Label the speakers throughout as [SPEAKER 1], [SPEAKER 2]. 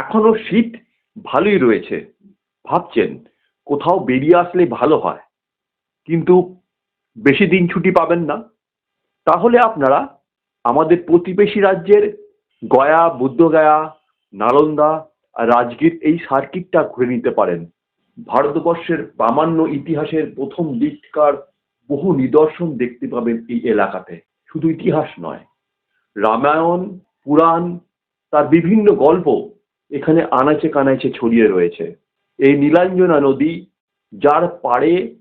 [SPEAKER 1] এখনও শীত ভালোই রয়েছে। ভাবছেন, কোথাও বেরিয়ে আসলে ভালো হয়। কিন্তু বেশি দিন ছুটি পাবেন না। তাহলে আপনারা আমাদের প্রতিবেশী রাজ্যের গয়া, বুদ্ধগয়া, নালন্দা আর রাজগীর এই সার্কিটটা ঘুরে নিতে পারেন। ভারতবর্ষের প্রামাণ্য ইতিহাসের প্রথম দিককার বহু নিদর্শন দেখতে পাবেন এই এলাকাতে। শুধু ইতিহাস নয়, রামায়ণ, পুরাণ, তার বিভিন্ন গল্প এখানে আনাচে কানাচে ছড়িয়ে রয়েছে। এই নীলাঞ্জনা নদী, যার পাড়ে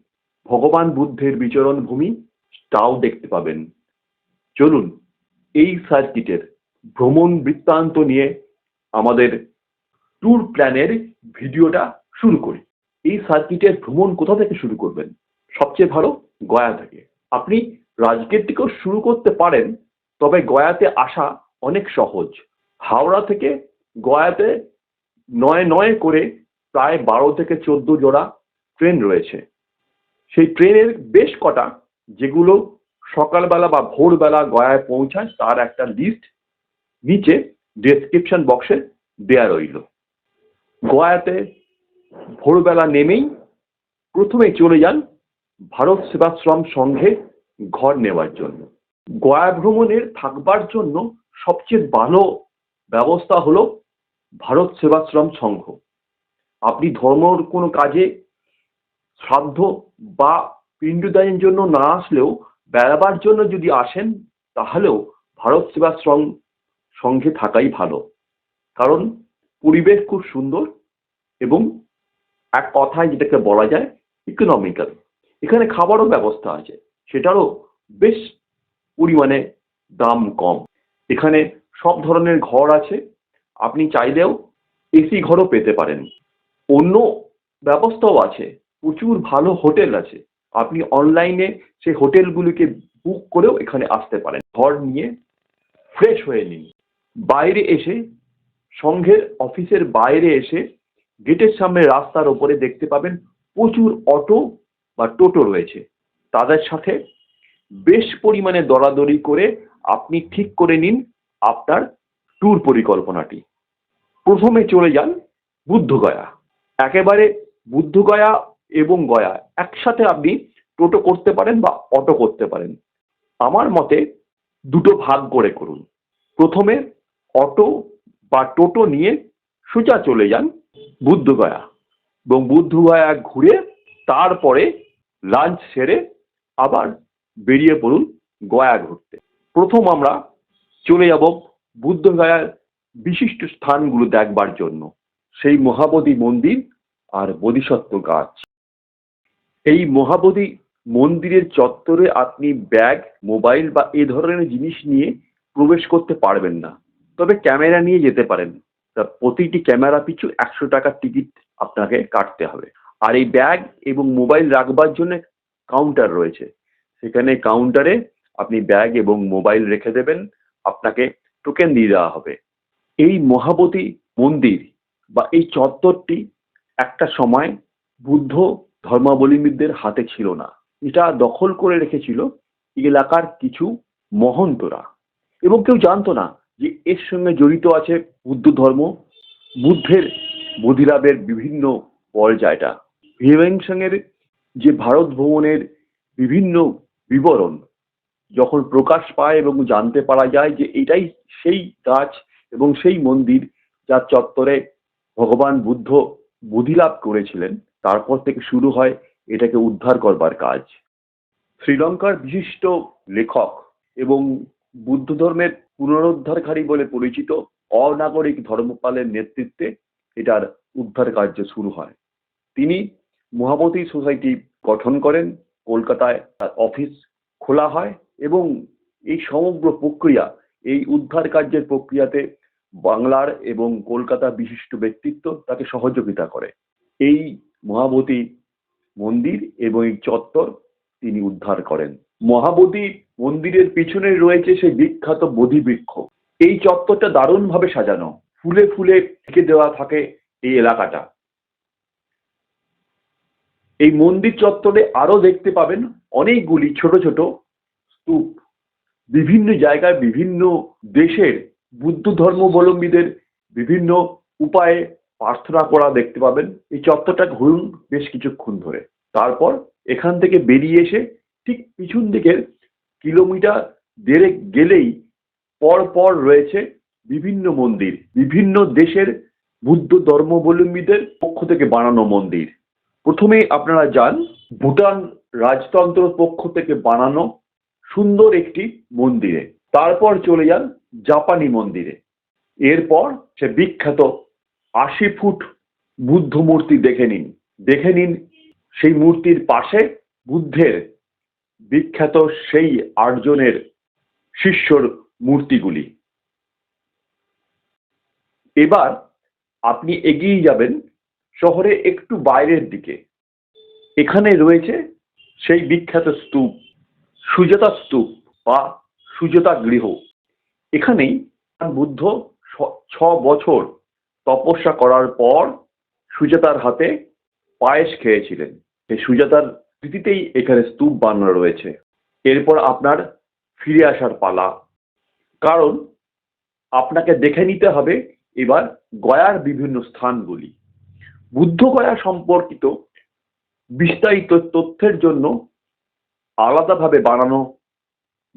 [SPEAKER 1] ভগবান বুদ্ধের বিচরণ ভূমি, তাও দেখতে পাবেন। চলুন, এই সার্কিটের ভ্রমণ বৃত্তান্ত নিয়ে আমাদের ট্যুর প্ল্যানের ভিডিওটা শুরু করি। এই সার্কিটের ভ্রমণ কোথা থেকে শুরু করবেন? সবচেয়ে ভালো গয়া থেকে। আপনি রাজগীর থেকেও শুরু করতে পারেন, তবে গয়াতে আসা অনেক সহজ। হাওড়া থেকে গয়াতে নয় নয় করে প্রায় বারো থেকে চোদ্দ জোড়া ট্রেন রয়েছে। সেই ট্রেনের বেশ কটা, যেগুলো সকালবেলা বা ভোরবেলা গয়ায় পৌঁছায়, তার একটা লিস্ট নিচে ডেসক্রিপশন বক্সে দেয়া রইল। গয়াতে ভোরবেলা নেমেই প্রথমে চলে যান ভারত সেবাশ্রম সংঘে ঘর নেওয়ার জন্য। গয়া ভ্রমণের থাকবার জন্য সবচেয়ে ভালো ব্যবস্থা হলো ভারত সেবাশ্রম সংঘ। আপনি ধর্মর কোনো কাজে শ্রাদ্ধ বা পিণ্ডদানের জন্য না আসলেও বেড়াবার জন্য যদি আসেন, তাহলেও ভারত সেবাশ্রম সঙ্গে থাকাই ভালো। কারণ পরিবেশ খুব সুন্দর এবং এক কথায় যেটাকে বলা যায় ইকোনমিক্যাল এখানে খাবারও ব্যবস্থা আছে, সেটারও বেশ পরিমাণে দাম কম। এখানে সব ধরনের ঘর আছে আপনি চাইলেও এসি ঘরও পেতে পারেন। অন্য ব্যবস্থাও আছে, প্রচুর ভালো হোটেল আছে। আপনি অনলাইনে সেই হোটেলগুলিকে বুক করেও এখানে আসতে পারেন। ঘর নিয়ে ফ্রেশ হয়ে নিন। বাইরে এসে, সংঘের অফিসের বাইরে এসে গেটের সামনে রাস্তার ওপরে দেখতে পাবেন প্রচুর অটো বা টোটো রয়েছে। তাদের সাথে বেশ পরিমাণে দরাদরি করে আপনি ঠিক করে নিন আপনার ট্যুর পরিকল্পনাটি। প্রথমে চলে যান বুদ্ধগয়া। একেবারে বুদ্ধগয়া এবং গয়া একসাথে আপনি টোটো করতে পারেন বা অটো করতে পারেন। আমার মতে দুটো ভাগ করে করুন। প্রথমে অটো বা টোটো নিয়ে সোজা চলে যান বুদ্ধগয়া এবং বুদ্ধগয়া ঘুরে তারপরে লাঞ্চ সেরে আবার বেরিয়ে পড়ুন গয়া ঘুরতে। প্রথম আমরা চলে যাব বুদ্ধগয়ার বিশিষ্ট স্থানগুলো দেখবার জন্য। সেই মহাবোধি মন্দির আর বোধিসত্ত্ব গাছ। এই মহাবোধি মন্দিরের চত্বরে আপনি ব্যাগ, মোবাইল বা এ ধরনের জিনিস নিয়ে প্রবেশ করতে পারবেন না। তবে ক্যামেরা নিয়ে যেতে পারেন। তা প্রতিটি ক্যামেরা পিছু একশো টাকার টিকিট আপনাকে কাটতে হবে। আর এই ব্যাগ এবং মোবাইল রাখবার জন্য কাউন্টার রয়েছে। সেখানে কাউন্টারে আপনি ব্যাগ এবং মোবাইল রেখে দেবেন। আপনাকে টোকেন দিয়ে দেওয়া হবে। এই মহাবতী মন্দির বা এই চত্বরটি একটা সময় বুদ্ধ ধর্মাবলম্বীদের হাতে ছিল না। এটা দখল করে রেখেছিল এলাকার কিছু মহন্তরা। এবং কেউ জানতো না যে এর সঙ্গে জড়িত আছে বুদ্ধ ধর্ম, বুদ্ধের বোধিলাভের বিভিন্ন পর্যায়টা। ভিভেংসংয়ের যে ভারত ভ্রমণের বিভিন্ন বিবরণ যখন প্রকাশ পায় এবং জানতে পারা যায় যে এটাই সেই গাছ এবং সেই মন্দির যার চত্বরে ভগবান বুদ্ধ বোধিলাভ করেছিলেন, তারপর থেকে শুরু হয় এটাকে উদ্ধার করবার কাজ। শ্রীলঙ্কার বিশিষ্ট লেখক এবং বুদ্ধ ধর্মের পুনরুদ্ধারকারী বলে পরিচিত অনাগরিক ধর্মপালের নেতৃত্বে এটার উদ্ধার কার্য শুরু হয়। তিনি মহাবতী সোসাইটি গঠন করেন, কলকাতায় তার অফিস খোলা হয় এবং এই সমগ্র প্রক্রিয়া, এই উদ্ধার কার্যের প্রক্রিয়াতে বাংলার এবং কলকাতা বিশিষ্ট ব্যক্তিত্ব তাকে সহযোগিতা করে। এই মহাবতী মন্দির এবং এই চত্বর তিনি উদ্ধার করেন। মহাবোধি মন্দিরের পিছনে রয়েছে সেই বিখ্যাত বোধি বৃক্ষ এই চত্বরটা দারুণভাবে সাজানো। ফুলে ফুলে ঢেকে দেওয়া থাকে এই এলাকাটা। এই মন্দির চত্বরে আরও দেখতে পাবেন অনেকগুলি ছোট ছোট স্তূপ। বিভিন্ন জায়গায় বিভিন্ন দেশের বুদ্ধ ধর্মাবলম্বীদের বিভিন্ন উপায়ে প্রার্থনা করা দেখতে পাবেন। এই চত্বরটা ঘুরুন বেশ কিছুক্ষণ ধরে। তারপর এখান থেকে বেরিয়ে এসে ঠিক পিছন দিকের কিলোমিটার দেড়েক গেলেই পর পর রয়েছে বিভিন্ন মন্দির, বিভিন্ন দেশের বুদ্ধ ধর্মাবলম্বীদের পক্ষ থেকে বানানো মন্দির। প্রথমে আপনারা যান ভুটান রাজতন্ত্র পক্ষ থেকে বানানো সুন্দর একটি মন্দিরে। তারপর চলে যান জাপানি মন্দিরে। এরপর সে বিখ্যাত আশি ফুট বুদ্ধ মূর্তি দেখে নিন। দেখে নিন সেই মূর্তির পাশে বুদ্ধের বিখ্যাত সেই আটজনের শিষ্যর মূর্তিগুলি। এবার আপনি এগিয়ে যাবেন শহরে একটু বাইরের দিকে। এখানে রয়েছে সেই বিখ্যাত স্তূপ, সুজাতা স্তূপ বা সুজাতা গৃহ। এখানেই বুদ্ধ ছ- বছর তপস্যা করার পর সুজাতার হাতে পায়েস খেয়েছিলেন। এই সুজাতার স্মৃতিতেই এখানে স্তূপ বানানো রয়েছে। এরপর আপনার ফিরে আসার পালা। কারণ আপনাকে দেখে নিতে হবে এবার গয়ার বিভিন্ন স্থানগুলি। বুদ্ধ গয়া সম্পর্কিত বিস্তারিত তথ্যের জন্য আলাদাভাবে বানানো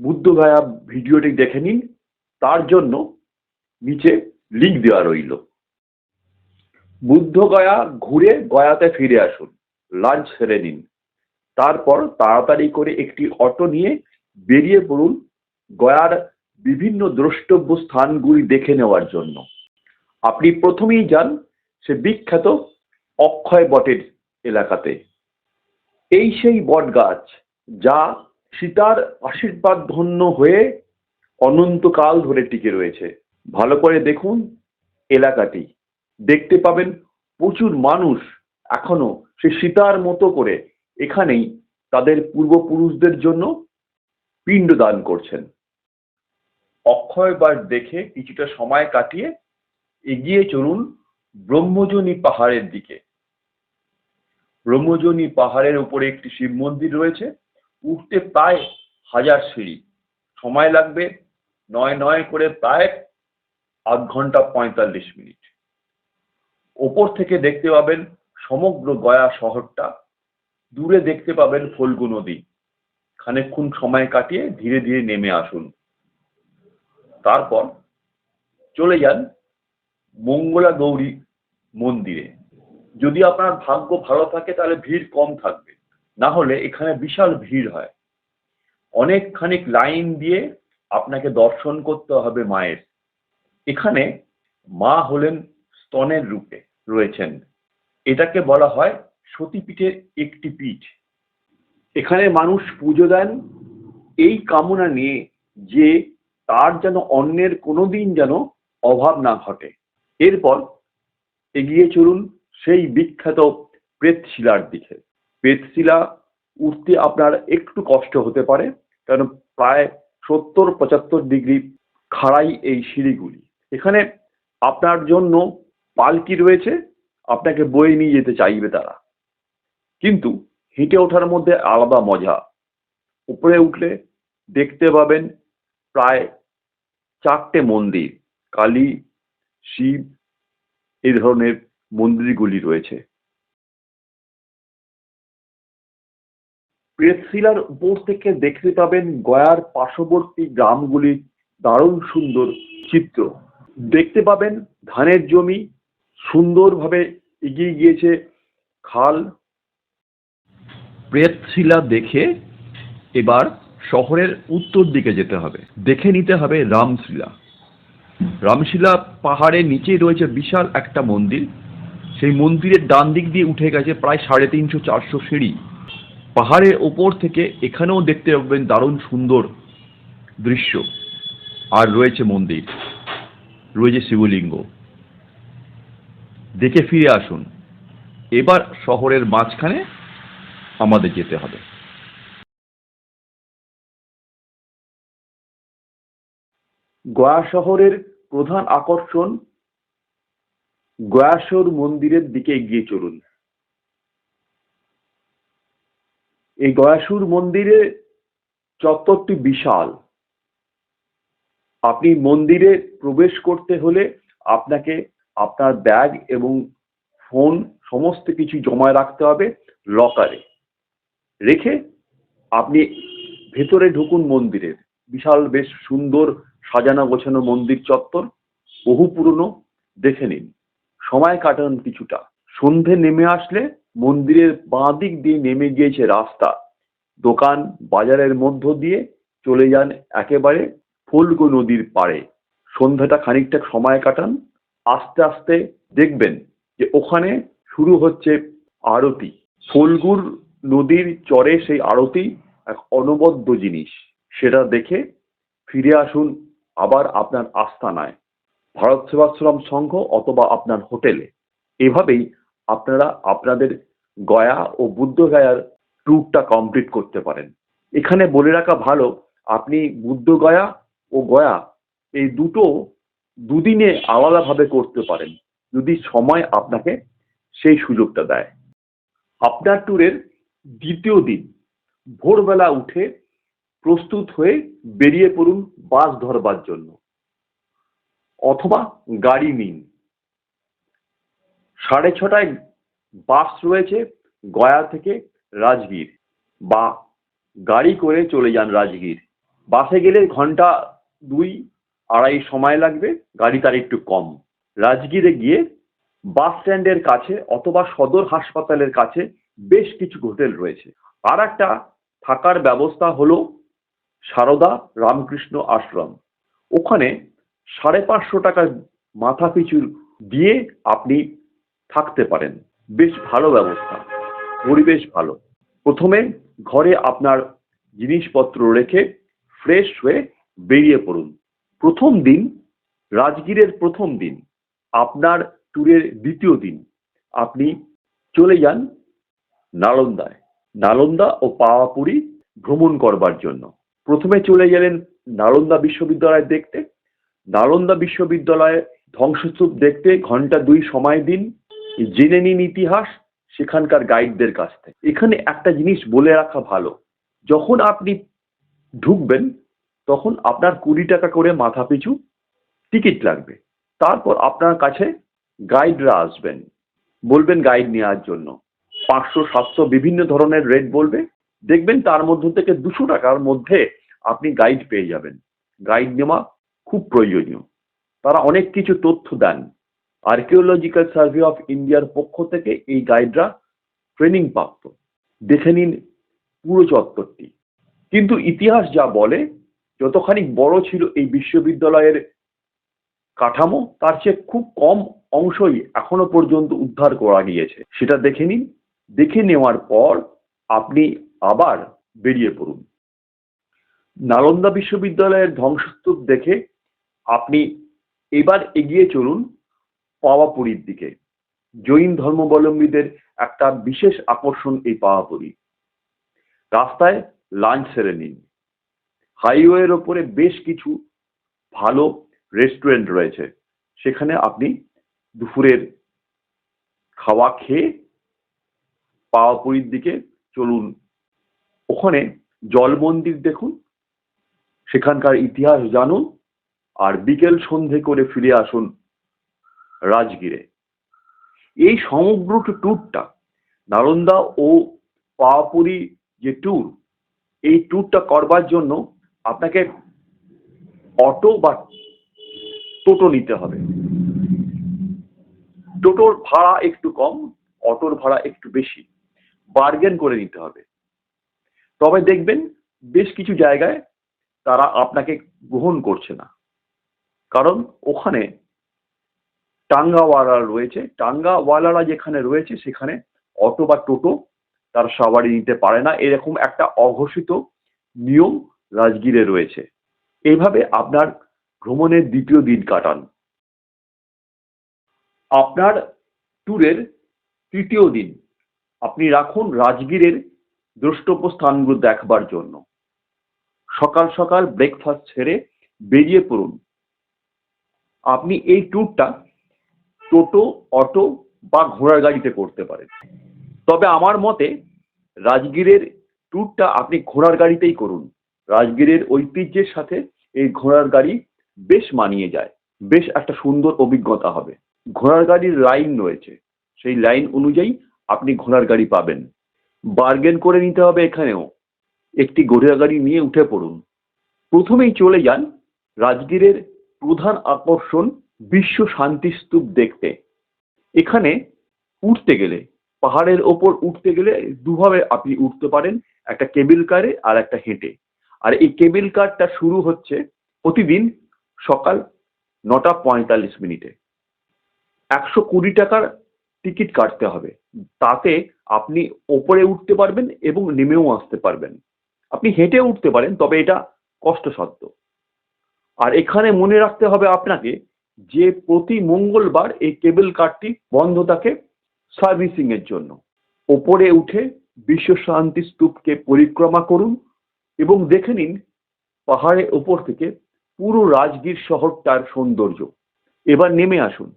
[SPEAKER 1] বুদ্ধ গয়া ভিডিওটি দেখে নিন। তার জন্য নিচে লিঙ্ক দেওয়া রইল। বুদ্ধ গয়া ঘুরে গয়াতে ফিরে আসুন লাঞ্চ সেরে নিন। তারপর তাড়াতাড়ি করে একটি অটো নিয়ে বেরিয়ে পড়ুন গয়ার বিভিন্ন দ্রষ্টব্য স্থানগুলি দেখে নেওয়ার জন্য। আপনি প্রথমেই যান সে বিখ্যাত অক্ষয় বটের এলাকাতে। এই সেই বট গাছ যা সীতার আশীর্বাদ ধন্য হয়ে অনন্তকাল ধরে টিকে রয়েছে। ভালো করে দেখুন এলাকাটি। দেখতে পাবেন প্রচুর মানুষ এখনও সে সীতার মতো করে এখানেই তাদের পূর্বপুরুষদের জন্য পিণ্ডদান করছেন। অক্ষয় বাট দেখে কিছুটা সময় কাটিয়ে এগিয়ে চলুন ব্রহ্মজনী পাহাড়ের দিকে। ব্রহ্মজনী পাহাড়ের উপরে একটি শিব মন্দির রয়েছে। উঠতে প্রায় হাজার সিঁড়ি। সময় লাগবে নয় নয় করে প্রায় আধ ঘণ্টা পঁয়তাল্লিশ মিনিট। ওপর থেকে দেখতে পাবেন সমগ্র গয়া শহরটা। দূরে দেখতে পাবেন ফল্গু নদী। খানিকক্ষণ সময় কাটিয়ে ধীরে ধীরে নেমে আসুন। তারপর চলে যান মঙ্গলা গৌরী মন্দিরে। যদি আপনার ভাগ্য ভালো থাকে তাহলে ভিড় কম থাকবে। না হলে এখানে বিশাল ভিড় হয়। অনেক খানিক লাইন দিয়ে আপনাকে দর্শন করতে হবে মায়ের। এখানে মা হলেন স্তনের রূপে রয়েছেন। এটাকে বলা হয় সতীপীঠের একটি পীঠ। এখানে মানুষ পুজো দেন। এই কামনা নিয়ে যে তার যেন অন্যের কোনোদিন যেন অভাব না ঘটে। এরপর এগিয়ে চলুন সেই বিখ্যাত প্রেতশিলার দিকে। প্রেতশিলা উঠতে আপনার একটু কষ্ট হতে পারে, কারণ প্রায় সত্তর, পঁচাত্তর ডিগ্রি খাড়াই এই সিঁড়িগুলি। এখানে আপনার জন্য পালকি রয়েছে, আপনাকে বয়ে নিয়ে যেতে চাইবে তারা। কিন্তু হেঁটে ওঠার মধ্যে আলাদা মজা। উপরে উঠলে দেখতে পাবেন প্রায় চারটে মন্দির, কালী, শিব এই ধরনের মন্দিরগুলি রয়েছে। প্রেতশিলার উপর থেকে দেখতে পাবেন গয়ার পার্শ্ববর্তী গ্রামগুলির দারুণ সুন্দর চিত্র। দেখতে পাবেন ধানের জমি, সুন্দরভাবে এগিয়ে গিয়েছে খাল। প্রেতশিলা দেখে এবার শহরের উত্তর দিকে যেতে হবে। দেখে নিতে হবে রামশিলা। রামশিলা পাহাড়ের নিচেই রয়েছে বিশাল একটা মন্দির। সেই মন্দিরের ডান দিক দিয়ে উঠে গেছে প্রায় সাড়ে তিনশো চারশো সিঁড়ি। পাহাড়ের ওপর থেকে এখানেও দেখতে পাবেন দারুণ সুন্দর দৃশ্য। আর রয়েছে মন্দির, রয়েছে শিবলিঙ্গ। দেখে ফিরে আসুন। এবার শহরের মাঝখানে আমাদের যেতে হবে। গয়া শহরের প্রধান আকর্ষণ গয়াসর মন্দিরের দিকে এগিয়ে চলুন। এই গয়াসুর মন্দিরে চত্বরটি বিশাল। আপনি মন্দিরে প্রবেশ করতে হলে আপনাকে আপনার ব্যাগ এবং ফোন সমস্ত কিছু জমায় রাখতে হবে লকারে। রেখে আপনি ভেতরে ঢুকুন মন্দিরের। বিশাল, বেশ সুন্দর সাজানো গোছানো মন্দির চত্বর, বহু পুরনো, দেখে নিন। সময় কাটান কিছুটা। সন্ধে নেমে আসলে মন্দিরের বাঁ দিক দিয়ে নেমে গিয়েছে রাস্তা। দোকান বাজারের মধ্য দিয়ে চলে যান একেবারে ফুলগো নদীর পাড়ে। সন্ধ্যাটা খানিকটা সময় কাটান, আস্তে আস্তে দেখবেন যে ওখানে শুরু হচ্ছে আরতি। ফল্গুর নদীর চরে সেই আরতি এক অনবদ্য জিনিস। সেটা দেখে ফিরে আসুন আবার আপনার আস্তানায়। ভারত সেবাশ্রম সংঘ অথবা আপনার হোটেলে। এভাবেই আপনারা আপনাদের গয়া ও বুদ্ধগয়ার ট্যুরটা কমপ্লিট করতে পারেন। এখানে বলে রাখা ভালো, আপনি বুদ্ধগয়া ও গয়া এই দুটো দুদিনে আলাদাভাবে করতে পারেন, যদি সময় আপনাকে সেই সুযোগটা দেয়। আপনার ট্যুরের দ্বিতীয় দিন ভোরবেলা উঠে প্রস্তুত হয়ে বেরিয়ে পড়ুন বাস ধরবার জন্য, অথবা গাড়ি নিন। সাড়ে ছটায় বাস রয়েছে গয়া থেকে রাজগীর বা গাড়ি করে চলে যান রাজগীর। বাসে গেলে ঘণ্টা দুই, আড়াই সময় লাগবে, গাড়ি তার একটু কম। রাজগীরে গিয়ে বাস স্ট্যান্ডের কাছে অথবা সদর হাসপাতালের কাছে বেশ কিছু হোটেল রয়েছে। আর একটা থাকার ব্যবস্থা হলো সারদা রামকৃষ্ণ আশ্রম। ওখানে সাড়ে পাঁচশো টাকা মাথা পিছু দিয়ে আপনি থাকতে পারেন। বেশ ভালো ব্যবস্থা। পরিবেশ ভালো। প্রথমে ঘরে আপনার জিনিসপত্র রেখে ফ্রেশ হয়ে বেরিয়ে পড়ুন। প্রথম দিন, রাজগীরের প্রথম দিন, আপনার ট্যুরের দ্বিতীয় দিন। আপনি চলে যান নালন্দায়। নালন্দা ও পাওয়াপুরি ভ্রমণ করবার জন্য। প্রথমে চলে গেলেন নালন্দা বিশ্ববিদ্যালয় দেখতে। নালন্দা বিশ্ববিদ্যালয়ে ধ্বংসস্তূপ দেখতে ঘণ্টা দুই সময় দিন। জেনে নিন ইতিহাস, সেখানকার গাইডদের কাছ থেকে। এখানে একটা জিনিস বলে রাখা ভালো। যখন আপনি ঢুকবেন, তখন আপনার কুড়ি টাকা করে মাথা পিছু টিকিট লাগবে। তারপর আপনার কাছে গাইডরা আসবেন। বলবেন গাইড নেওয়ার জন্য। পাঁচশো, সাতশো বিভিন্ন ধরনের রেট বলবে। দেখবেন তার মধ্য থেকে দুশো টাকার মধ্যে আপনি গাইড পেয়ে যাবেন। গাইড নেওয়া খুব প্রয়োজনীয়। তারা অনেক কিছু তথ্য দেন। আর্কিওলজিক্যাল সার্ভে অফ ইন্ডিয়ার পক্ষ থেকে এই গাইডরা ট্রেনিং প্রাপ্ত। দেখে নিন পুরো চত্বরটি। কিন্তু ইতিহাস যা বলে, যতখানি বড় ছিল এই বিশ্ববিদ্যালয়ের কাঠামো, তার চেয়ে খুব কম অংশই এখনও পর্যন্ত উদ্ধার করা গিয়েছে। সেটা দেখে নিন, দেখে নেওয়ার পর আপনি আবার বেরিয়ে পড়ুন। নালন্দা বিশ্ববিদ্যালয়ের ধ্বংসস্তূপ দেখে আপনি এবার এগিয়ে চলুন পাওয়াপুরীর দিকে। জৈন ধর্মাবলম্বীদের একটা বিশেষ আকর্ষণ এই পাওয়াপুরী। রাস্তায় লাঞ্চ সেরে নিন হাইওয়ের ওপরে বেশ কিছু ভালো রেস্টুরেন্ট রয়েছে। সেখানে আপনি দুপুরের খাওয়া খেয়ে পাওয়াপুরীর দিকে চলুন। ওখানে জল মন্দির দেখুন। সেখানকার ইতিহাস জানুন। আর বিকেল সন্ধে করে ফিরে আসুন। রাজগীরে। এই সমগ্র ট্যুরটা নালন্দা ও পাওয়াপুরি যে ট্যুর এই ট্যুরটা করবার জন্য আপনাকে অটো বা টোটো নিতে হবে। টোটোর ভাড়া একটু কম, অটোর ভাড়া একটু বেশি। বার্গেন করে নিতে হবে। তবে দেখবেন বেশ কিছু জায়গায় তারা আপনাকে গ্রহণ করছে না। কারণ ওখানে টাঙ্গাওয়ালা রয়েছে। টাঙ্গাওয়ালারা যেখানে রয়েছে, সেখানে অটো বা টোটো তার সবারই নিতে পারে না। এরকম একটা অঘোষিত নিয়ম রাজগীরে রয়েছে। এইভাবে আপনার ভ্রমণের দ্বিতীয় দিন কাটান। আপনার ট্যুরের তৃতীয় দিন আপনি রাখুন রাজগীরের দ্রষ্টব্য স্থানগুলো দেখবার জন্য। সকাল সকাল ব্রেকফাস্ট ছেড়ে বেরিয়ে পড়ুন। আপনি এই ট্যুরটা টোটো, অটো বা ঘোড়ার গাড়িতে করতে পারেন। তবে আমার মতে রাজগীরের ট্যুরটা আপনি ঘোড়ার গাড়িতেই করুন। রাজগীরের ঐতিহ্যের সাথে এই ঘোড়ার গাড়ি বেশ মানিয়ে যায়। বেশ একটা সুন্দর অভিজ্ঞতা হবে। ঘোড়ার গাড়ির লাইন রয়েছে। সেই লাইন অনুযায়ী আপনি ঘোড়ার গাড়ি পাবেন। বার্গেন করে নিতে হবে এখানেও। একটি ঘোড়ার গাড়ি নিয়ে উঠে পড়ুন। প্রথমেই চলে যান রাজগীরের প্রধান আকর্ষণ বিশ্ব শান্তি স্তূপ দেখতে। এখানে উঠতে গেলে, পাহাড়ের ওপর উঠতে গেলে দুভাবে আপনি উঠতে পারেন, একটা কেবিল কারে আর একটা হেঁটে। আর এই কেবিল কারটা শুরু হচ্ছে প্রতিদিন সকাল নটা পঁয়তাল্লিশ মিনিটে। একশো কুড়ি টাকার টিকিট কাটতে হবে। তাতে আপনি ওপরে উঠতে পারবেন এবং নেমেও আসতে পারবেন। আপনি হেঁটে উঠতে পারেন, তবে এটা কষ্টসাধ্য। আর এখানে মনে রাখতে হবে আপনাকে যে প্রতি মঙ্গলবার এই কেবল কারটি বন্ধ থাকে সার্ভিসিং এর জন্য। ওপরে উঠে বিশ্ব শান্তি স্তূপকে পরিক্রমা করুন এবং দেখে নিন পাহাড়ের ওপর থেকে পুরো রাজগীর শহরটার সৌন্দর্য। এবার নেমে আসুন।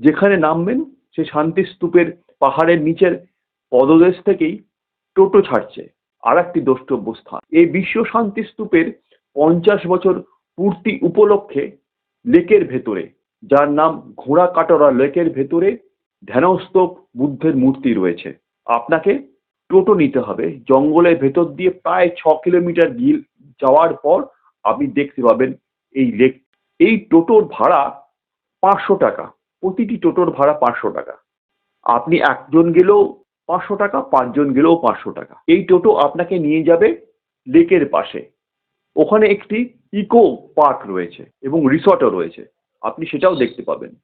[SPEAKER 1] যেখানে নামবেন, সে শান্তি স্তূপের পাহাড়ের নিচের পদদেশ থেকেই টোটো ছাড়ছে। আর একটি দ্রষ্টব্য স্থান। এই বিশ্ব শান্তি স্তূপের পঞ্চাশ বছর পূর্তি উপলক্ষে লেকের ভেতরে, যার নাম ঘোড়া কাটরা লেকের ভেতরে ধ্যানস্তূপ বুদ্ধের মূর্তি রয়েছে। আপনাকে টোটো নিতে হবে। জঙ্গলের ভেতর দিয়ে প্রায় ছ কিলোমিটার গিয়ে যাওয়ার পর আপনি দেখতে পাবেন এই লেক। এই টোটোর ভাড়া পাঁচশো টাকা। প্রতিটি টোটোর ভাড়া পাঁচশো টাকা। আপনি একজন গেলেও পাঁচশো টাকা, পাঁচজন গেলেও পাঁচশো টাকা। এই টোটো আপনাকে নিয়ে যাবে লেকের পাশে। ওখানে একটি ইকো পার্ক রয়েছে এবং রিসর্টও রয়েছে। আপনি সেটাও দেখতে পাবেন।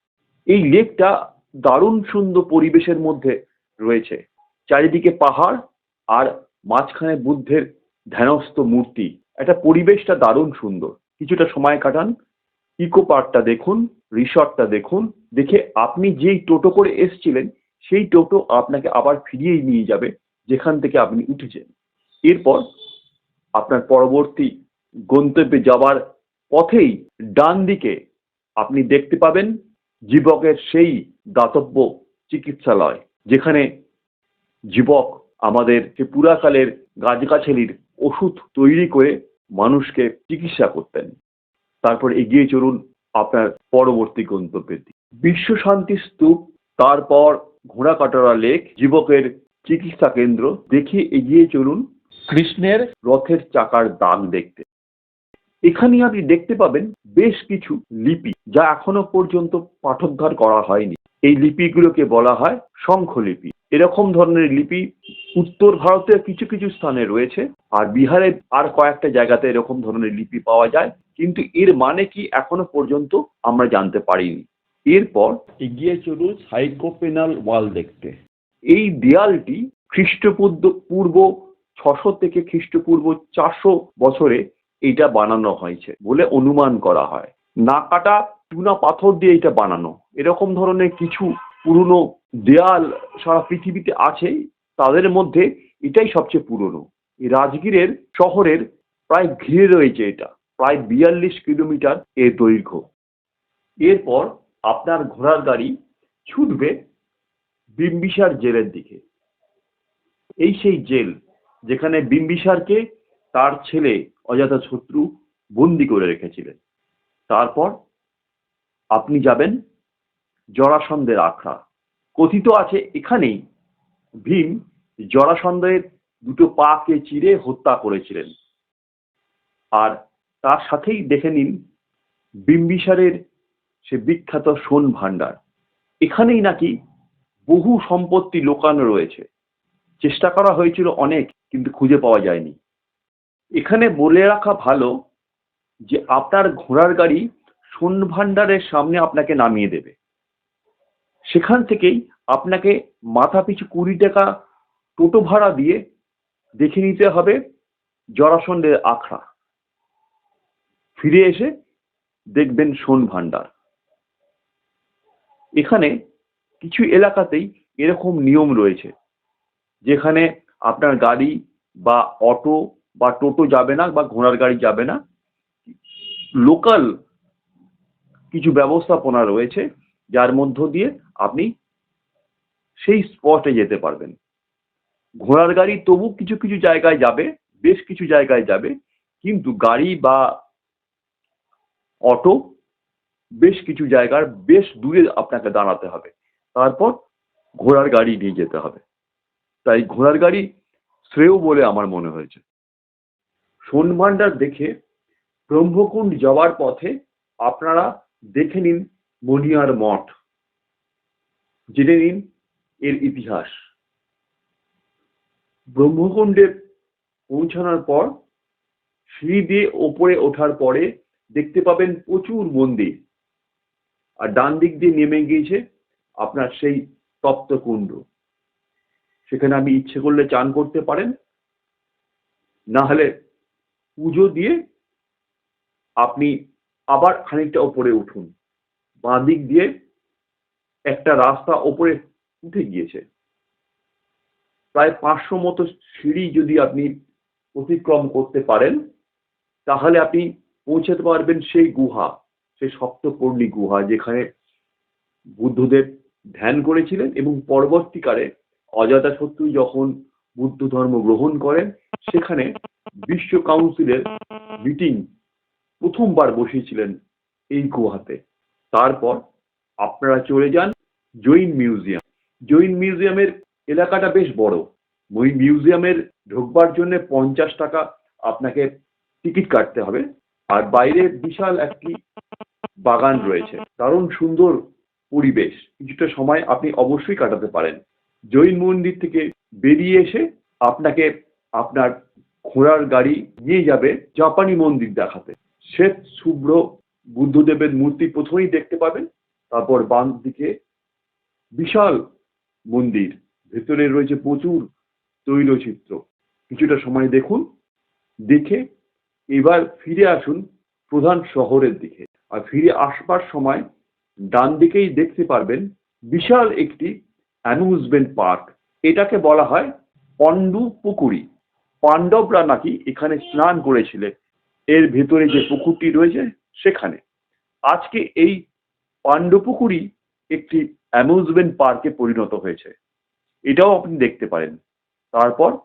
[SPEAKER 1] এই লেকটা দারুণ সুন্দর পরিবেশের মধ্যে রয়েছে। চারিদিকে পাহাড় আর মাঝখানে বুদ্ধের ধ্যানস্থ মূর্তি। একটা পরিবেশটা দারুণ সুন্দর। কিছুটা সময় কাটান ইকো পার্কটা দেখুন রিসর্টটা দেখুন, দেখে আপনি যেই টোটো করে এসছিলেন, সেই টোটো আপনাকে আবার ফিরিয়ে নিয়ে যাবে, যেখান থেকে আপনি উঠেছেন। এরপর আপনার পরবর্তী গন্তব্যে যাওয়ার পথেই ডান দিকে আপনি দেখতে পাবেন জীবকের সেই দাতব্য চিকিৎসালয়, যেখানে জীবক আমাদের সে পুরাকালের গাছগাছালির ওষুধ তৈরি করে মানুষকে চিকিৎসা করতেন। তারপর এগিয়ে চলুন আপনার পরবর্তী গন্তব্যের দিকে। বিশ্ব শান্তি স্তূপ, তারপর ঘোড়াকাটরা লেক, যুবকের চিকিৎসা কেন্দ্র। দেখে এগিয়ে চলুন কৃষ্ণের রথের চাকার দাগ দেখতে। এখানে আপনি দেখতে পাবেন বেশ কিছু লিপি যা এখনও পর্যন্ত পাঠোদ্ধার করা হয়নি। এই লিপিগুলোকে বলা হয় শঙ্খলিপি এরকম ধরনের লিপি উত্তর ভারতের কিছু কিছু স্থানে রয়েছে, আর বিহারের আর কয়েকটা জায়গাতে এরকম ধরনের লিপি পাওয়া যায়, কিন্তু এর মানে কি এখনও পর্যন্ত আমরা জানতে পারিনি। এরপর এগিয়ে চলুন সাইকোপেনাল ওয়াল দেখতে। এই দেয়ালটি খ্রিস্টপূর্ব, পূর্ব ছশো থেকে খ্রিস্টপূর্ব চারশো বছরে এটা বানানো হয়েছে বলে অনুমান করা হয়। না কাটা চুনা পাথর দিয়ে এটা বানানো। এরকম ধরনের কিছু পুরনো দেয়াল সারা পৃথিবীতে আছে তাদের মধ্যে এটাই সবচেয়ে পুরনো। রাজগীরের শহরের প্রায় ঘিরে রয়েছে এটা, প্রায় বিয়াল্লিশ কিলোমিটার এর দৈর্ঘ্য। এরপর আপনার ঘোড়ার গাড়ি ছুটবে বিম্বিসার জেলের দিকে। এই সেই জেল যেখানে বিম্বিসারকে তার ছেলে অজাতশত্রু বন্দি করে রেখেছিলেন। তারপর আপনি যাবেন জরাসন্ধের আখড়া। কথিত আছে এখানেই ভীম জরাসন্ধের দুটো পাকে চিরে হত্যা করেছিলেন। আর তার সাথেই দেখে নিন বিম্বিসারের সে বিখ্যাত সোন ভাণ্ডার। এখানেই নাকি বহু সম্পত্তি লোকানো রয়েছে। চেষ্টা করা হয়েছিল অনেক, কিন্তু খুঁজে পাওয়া যায়নি। এখানে বলে রাখা ভালো যে আপনার ঘোড়ার গাড়ি সোন ভাণ্ডারের সামনে আপনাকে নামিয়ে দেবে। সেখান থেকেই আপনাকে মাথা পিছু কুড়ি টাকা টোটো ভাড়া দিয়ে দেখে নিতে হবে জরাসন্ধের আখড়া। ফিরে এসে দেখবেন সোন ভাণ্ডার এখানে কিছু এলাকাতেই এরকম নিয়ম রয়েছে, যেখানে আপনার গাড়ি বা অটো বা টোটো যাবে না বা ঘোড়ার গাড়ি যাবে না, লোকাল কিছু ব্যবস্থাপনা রয়েছে যার মধ্য দিয়ে আপনি সেই স্পটে যেতে পারবেন। ঘোড়ার গাড়ি তবু কিছু কিছু জায়গায় যাবে, বেশ কিছু জায়গায় যাবে, কিন্তু গাড়ি বা অটো বেশ কিছু জায়গার বেশ দূরে আপনাকে দাঁড়াতে হবে। তারপর ঘোড়ার গাড়ি নিয়ে যেতে হবে। তাই ঘোড়ার গাড়ি শ্রেয় বলে আমার মনে হয়েছে। সোনভান্ডার দেখে ব্রহ্মকুণ্ড যাওয়ার পথে আপনারা দেখে নিন মনিয়ার মঠ। জেনে নিন এর ইতিহাস। ব্রহ্মকুণ্ডে পৌঁছানোর পর সিঁড়ি দিয়ে ওপরে ওঠার পরে দেখতে পাবেন প্রচুর মন্দির। আর ডান দিক দিয়ে নেমে গিয়েছে আপনার সেই তপ্তকুণ্ড। সেখানে আমি ইচ্ছে করলে চান করতে পারেন। না হলে পুজো দিয়ে আপনি আবার খানিকটা ওপরে উঠুন। বাঁ দিক দিয়ে একটা রাস্তা ওপরে উঠে গিয়েছে। প্রায় পাঁচশো মতো সিঁড়ি যদি আপনি অতিক্রম করতে পারেন, তাহলে আপনি পৌঁছাতে পারবেন সেই গুহা, সেই সপ্তপর্ণী গুহা, যেখানে বুদ্ধদেব ধ্যান করেছিলেন এবং পরবর্তীকালে অজাতা শত্রু যখন বুদ্ধ ধর্ম গ্রহণ করেন, সেখানে বিশ্ব কাউন্সিলের মিটিং প্রথমবার বসিয়েছিলেন এই গুহাতে তারপর আপনারা চলে যান জৈন মিউজিয়াম। জৈন মিউজিয়ামের এলাকাটা বেশ বড়। ওই মিউজিয়ামের ঢোকবার জন্য পঞ্চাশ টাকা আপনাকে টিকিট কাটতে হবে। আর বাইরে বিশাল একটি বাগান রয়েছে। দারুণ সুন্দর পরিবেশ। কিছুটা সময় আপনি অবশ্যই কাটাতে পারেন। জৈন মন্দির থেকে বেরিয়ে এসে আপনাকে আপনার ঘোড়ার গাড়ি নিয়ে যাবে জাপানি মন্দির দেখাতে। শ্বেত, শুভ্র, বুদ্ধদেবের মূর্তি প্রথমেই দেখতে পাবেন, তারপর বাম দিকে বিশাল মন্দির, ভেতরে রয়েছে প্রচুর তৈলচিত্র। কিছুটা সময় দেখুন, দেখে এবার ফিরে আসুন প্রধান শহরের দিকে। আর ফিরে আসবার সময় ডান দিকেই দেখতে পারবেন বিশাল একটি অ্যামিউজমেন্ট পার্ক। এটাকে বলা হয় পন্ডু পুকুরি। পাণ্ডবরা নাকি এখানে স্নান করেছিলেন এর ভেতরে যে পুকুরটি রয়েছে, সেখানে। আজকে এই পাণ্ডপুকুরি একটি অ্যামিউজমেন্ট পার্কে পরিণত হয়েছে। এটাও আপনি দেখতে পারেন। তারপর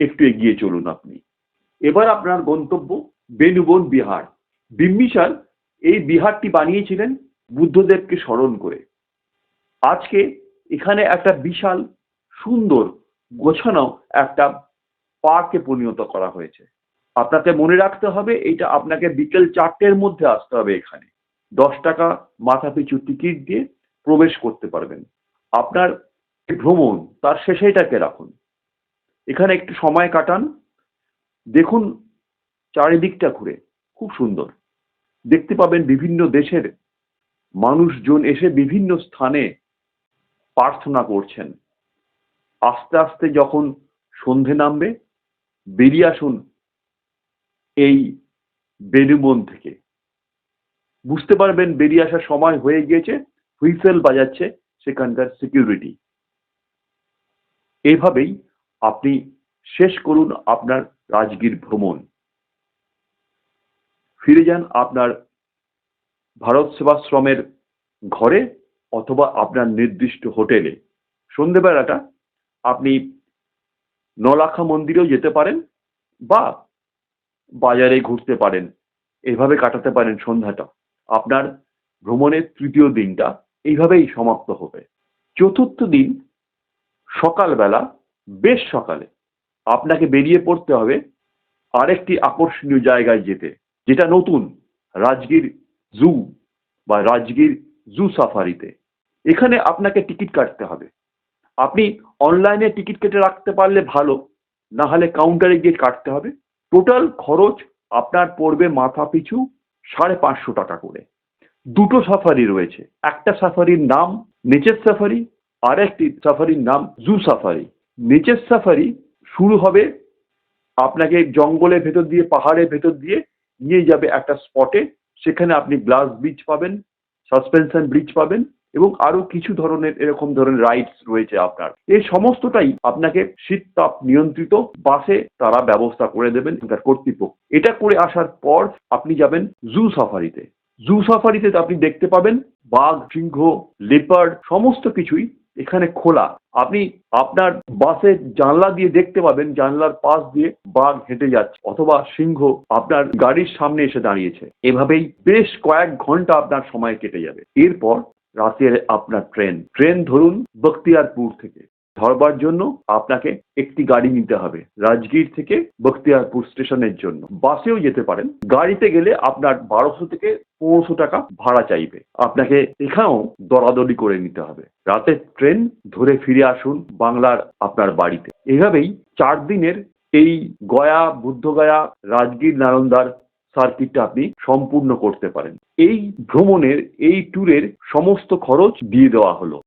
[SPEAKER 1] একটু এগিয়ে চলুন আপনি। এবার আপনার গন্তব্য বেনুবন বিহার। বিম্বিসার এই বিহারটি বানিয়েছিলেন বুদ্ধদেবকে স্মরণ করে। আজকে এখানে একটা বিশাল, সুন্দর, গোছানো একটা পার্কে পরিণত করা হয়েছে। আপনাকে মনে রাখতে হবে এটা আপনাকে বিকেল চারটের মধ্যে আসতে হবে এখানে। দশ টাকা মাথা পিছু টিকিট দিয়ে প্রবেশ করতে পারবেন। আপনার ভ্রমণ, তার শেষেটাকে রাখুন। এখানে একটু সময় কাটান। দেখুন চারিদিকটা ঘুরে, খুব সুন্দর। দেখতে পাবেন বিভিন্ন দেশের মানুষজন এসে বিভিন্ন স্থানে প্রার্থনা করছেন। আস্তে আস্তে যখন সন্ধে নামবে বেরিয়ে আসুন এই বেনুবন থেকে। বুঝতে পারবেন বেরিয়ে আসার সময় হয়ে গিয়েছে, হুইসেল বাজাচ্ছে সেখানকার সিকিউরিটি। এভাবেই আপনি শেষ করুন আপনার রাজগীর ভ্রমণ। ফিরে যান আপনার ভারত সেবাশ্রমের ঘরে অথবা আপনার নির্দিষ্ট হোটেলে। সন্ধেবেলাটা আপনি নলাখা মন্দিরেও যেতে পারেন বা বাজারে ঘুরতে পারেন। এভাবে কাটাতে পারেন সন্ধ্যাটা। আপনার ভ্রমণের তৃতীয় দিনটা এইভাবেই সমাপ্ত হবে। চতুর্থ দিন সকালবেলা, বেশ সকালে আপনাকে বেরিয়ে পড়তে হবে আরেকটি আকর্ষণীয় জায়গায় যেতে, যেটা নতুন, রাজগীর জু বা রাজগীর জু সাফারিতে। এখানে আপনাকে টিকিট কাটতে হবে। আপনি অনলাইনে টিকিট কেটে রাখতে পারলে ভালো না হলে কাউন্টারে গিয়ে কাটতে হবে। টোটাল খরচ আপনার পড়বে মাথা পিছু সাড়ে পাঁচশো টাকা করে। দুটো সাফারি রয়েছে। একটা সাফারির নাম নেচের সাফারি আর একটি সাফারির নাম জু সাফারি নেচের সাফারি শুরু হবে আপনাকে জঙ্গলের ভেতর দিয়ে, পাহাড়ের ভেতর দিয়ে নিয়ে যাবে একটা স্পটে সেখানে আপনি গ্লাস ব্রিজ পাবেন সাসপেনশন ব্রিজ পাবেন। এবং আরও কিছু ধরনের এরকম ধরনের রাইডস রয়েছে আপনার। এই সমস্তটাই আপনাকে শীত তাপ নিয়ন্ত্রিত বাসে তারা ব্যবস্থা করে দেবেন কর্তৃপক্ষ। এটা করে আসার পর আপনি যাবেন জু সাফারিতে জু সাফারিতে আপনি দেখতে পাবেন বাঘ, সিংহ লেপার্ড সমস্ত কিছুই এখানে খোলা। আপনি আপনার বাসে জানলা দিয়ে দেখতে পাবেন, জানলার পাশ দিয়ে বাঘ হেঁটে যাচ্ছে অথবা সিংহ আপনার গাড়ির সামনে এসে দাঁড়িয়েছে। এভাবেই বেশ কয়েক ঘণ্টা আপনার সময় কেটে যাবে। এরপর রাতের আপনার ট্রেন। ট্রেন ধরুন বখতিয়ারপুর থেকে। ধরবার জন্য আপনাকে একটি গাড়ি নিতে হবে, রাজগীর থেকে বখতিয়ারপুর স্টেশনের জন্য। বাসেও যেতে পারেন। গাড়িতে গেলে আপনার বারোশো থেকে পনেরোশো টাকা ভাড়া চাইবে। আপনাকে এখানেও দরাদরি করে নিতে হবে। রাতের ট্রেন ধরে ফিরে আসুন বাংলার আপনার বাড়িতে। এভাবেই চার দিনের এই গয়া, বুদ্ধগয়া, রাজগীর, নালন্দার সার্কিটটা আপনি সম্পূর্ণ করতে পারেন। এই ভ্রমণের এই ট্যুরের সমস্ত খরচ দিয়ে দেওয়া হলো।